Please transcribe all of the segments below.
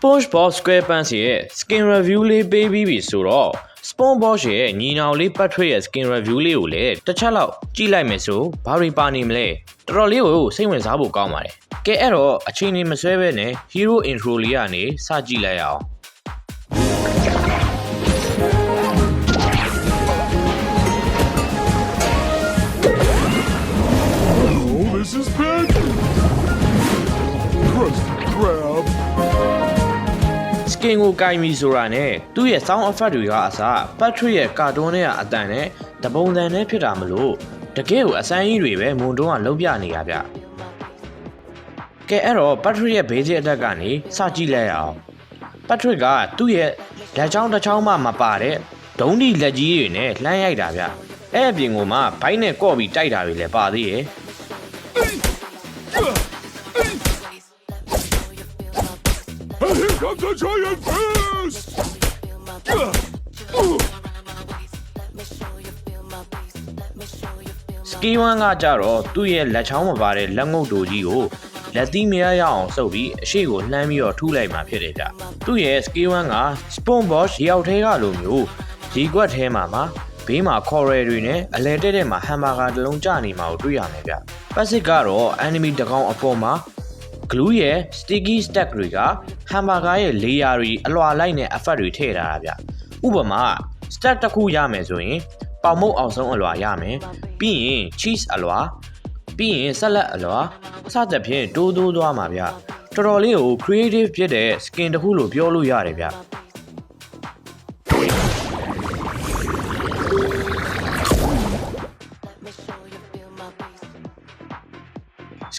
SpongeBob SquarePants ရဲ့ skin review လေးပေးပြီးပြီဆိုတော့ SpongeBob ရဲ့ညီနောင်လေးပတ်ထွေးရဲ့ skin review လေးကိုလည်းတစ်ချက်လောက်ကြည့်လိုက်မယ်ဆိုဘာတွေပါနေမလဲတော်တော်လေးကိုစိတ်ဝင်စားဖို့ကောင်းပါတယ်ကဲအဲ့တော့အချိန်ကြီးမဆွဲဘဲနဲ့ hero intro လေးကနေစကြည့်လိုက်ရအောင် Oh, this is big. Krusty Krab. Skin ကိုကင်ပြီဆိုတာနဲ့သူ့ရဲ့ sound effect တွေကအစပတ်ထွေးရဲ့ကာတွန်းနဲ့အတန်နဲ့တပုံတန်နဲ့ဖြစ်တာမလို့တကယ်ကိုအစမ်းကြီးတွေပဲမွန်တုံးကလုံးပြနေရဗျကဲအဲ့တော့ပတ်ထွေးရဲ့ဘေးကြီးအတက်ကနေစကြည့်လိုက်ရအောင်ပတ်ထွေးကသူ့ရဲ့လက်ချောင်းတစ်ချောင်းမှမပါတဲ့ဒုံးဒီလက်ကြီးတွေနဲ့လှမ်းရိုက်တာဗျအဲ့အပြင်ကမှဘိုင်းနဲ့ကော့ပြီးတိုက်တာတွေလည်းပါသေးရဲ့ And here comes a giant fist. Ski One ကကြတော့သူ့ရဲ့လက်ချောင်းမပါတဲ့လက်ငုပ်တူကြီးကိုလက်သီးမရရအောင်စုပ်ပြီးအရှိကိုလှမ်းပြီးတော့ထုလိုက်မှဖြစ်တယ်ဗျ။သူ့ရဲ့ Ski One က SpongeBob ရေအောက်ထဲကလိုမျိုးရေကွက်ထဲမှာမှာဘေးမှာ coral တွေနဲ့အလဲတဲ့တဲ့မှာဟမ်ဘာဂါတစ်လုံးကျနေမှာကိုတွေ့ရမယ်ဗျ။ပတ်စစ်ကတော့ enemy တစ်ကောင်အပေါ်မှာ glue ရဲ့ sticky stack တွေကဟမ်ဘာဂါရဲ့ layer တွေအလွာလိုက်နဲ့ effect တွေထည့်ထားတာဗျ။ဥပမာ stack တစ်ခုရမယ်ဆိုရင်ပေါင်မုတ်အောင်ဆုံးအလွာရမယ်။ပြီးရင် cheese အလွာပြီးရင်ဆက်လက်အလွာအစသဖြင့်တိုးတိုးသွားမှာဗျ။တော်တော်လေးကို creative ဖြစ်တဲ့ skin တစ်ခုလို့ပြောလို့ရတယ်ဗျ။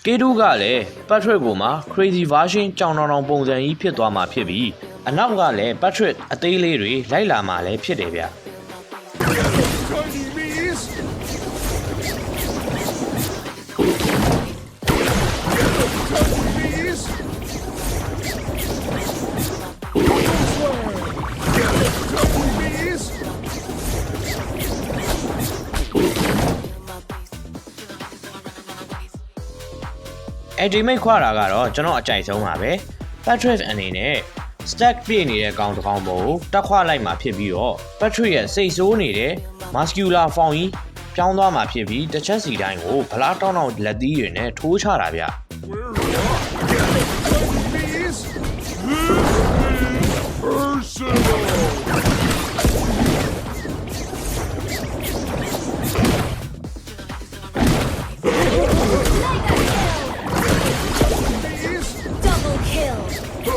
Skate ကလည်းပတ်ထရစ်ကိုမှ crazy version ကြောင်တောင်တောင်ပုံစံကြီးဖြစ်သွားမှာဖြစ်ပြီးအနောက်ကလည်းပတ်ထရစ်အသေးလေးတွေလိုက်လာမှာလည်းဖြစ်တယ်ဗျ အဲ့ဒီမိတ်ခွာတာကတော့ကျွန်တော်အကြိုက်ဆုံးပါပဲပတ်ထရစ်အနေနဲ့ stack ပြည့်နေတဲ့ကောင်တစ်ကောင်ပေါ်ကိုတက်ခွလိုက်မှာဖြစ်ပြီးတော့ပတ်ထရစ်ရဲ့စိတ်ဆိုးနေတဲ့ muscular form ကြီးပြောင်းသွားမှာဖြစ်ပြီးတစ်ချက်စီတိုင်းကိုဗလားတောင်းတောင်းလက်သီးတွေနဲ့ထိုးချတာဗျ ဒ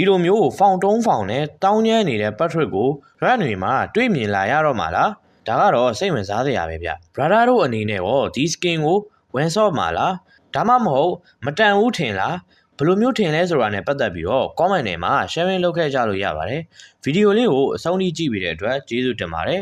ီလိုမျိုးဖောင်တုံးဖောင်နဲ့တောင်းကျမ်းနေတဲ့ပတ်ထရစ်ကို rat တွေမှာတွေ့မြင်လာရတော့မှာလားဒါကတော့စိတ်ဝင်စားစရာပဲဗျ brother တို့အနေနဲ့ရောဒီ skin ကိုဝန်ဆော့မှာလားဒါမှမဟုတ်မတန်ဘူးထင်လားဘယ် လိုမျိုးထင်လဲဆိုတာနဲ့ပတ်သက်ပြီးတော့ comment ထဲမှာ sharing လုပ်ခဲ့ကြလို့ရပါတယ်ဗီဒီယိုလေးကိုအဆုံးထိကြည့်ပြီးတဲ့အတွက်ကျေးဇူးတင်ပါတယ်